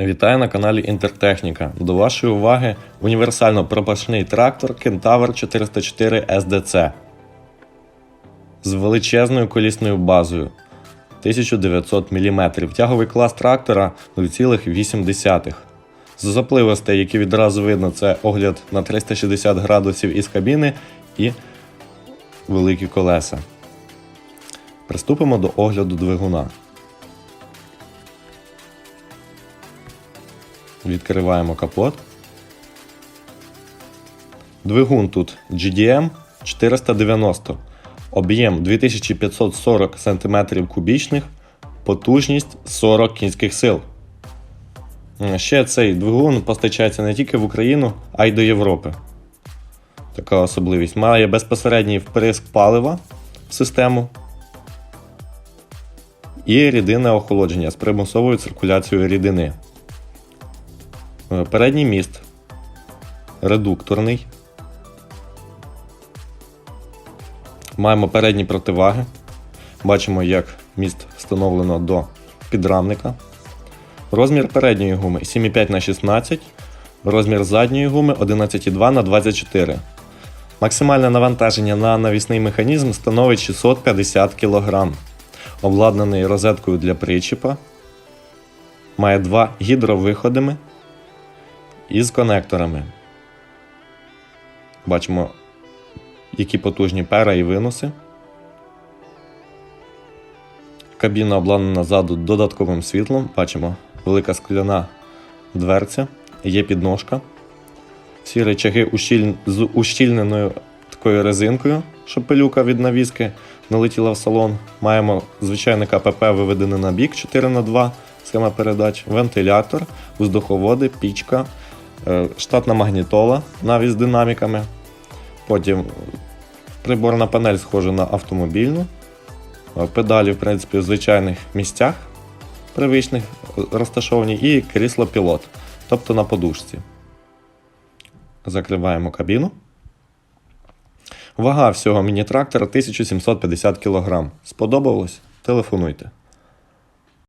Вітаю на каналі Інтертехніка. До вашої уваги універсально пропашний трактор Kentaur 404 SDC з величезною колісною базою 1900 мм. Тяговий клас трактора 0,8. З запливостей, які відразу видно, це огляд на 360 градусів із кабіни і великі колеса. Приступимо до огляду двигуна. Відкриваємо капот. Двигун тут GDM 490. Об'єм 2540 см кубічних, потужність 40 кінських сил. Е, Ще цей двигун постачається не тільки в Україну, а й до Європи. Така особливість. Має безпосередній вприск палива в систему і рідинне охолодження з примусовою циркуляцією рідини. Е, Передній міст редукторний. Маємо передні противаги. Бачимо, як міст встановлено до підрамника. Розмір передньої гуми 7,5 на 16 розмір задньої гуми 11,2 на 24 Максимальне навантаження на навісний механізм становить 650 кг. Обладнаний розеткою для причіпа. Має два гідровиходами із конекторами. Бачимо, які потужні пера і винуси. Кабіна обладнана ззаду додатковим світлом. Бачимо велика скляна дверця, є підножка. Всі речаги ущіль... з ущільненою такою резинкою, щоб пилюка від навіски не летіла в салон. Маємо звичайне КПП виведене на бік 4х2, схема передач, вентилятор, воздуховоди, пічка, штатна магнітола навіть з динаміками. Потім приборна панель схожа на автомобільну. Е, Педалі, в принципі, в звичайних місцях привичних е, розташовані, і крісло пілот, тобто на подушці. Закриваємо кабіну. Вага всього міні-трактора 1750 кг. Сподобалось? Телефонуйте.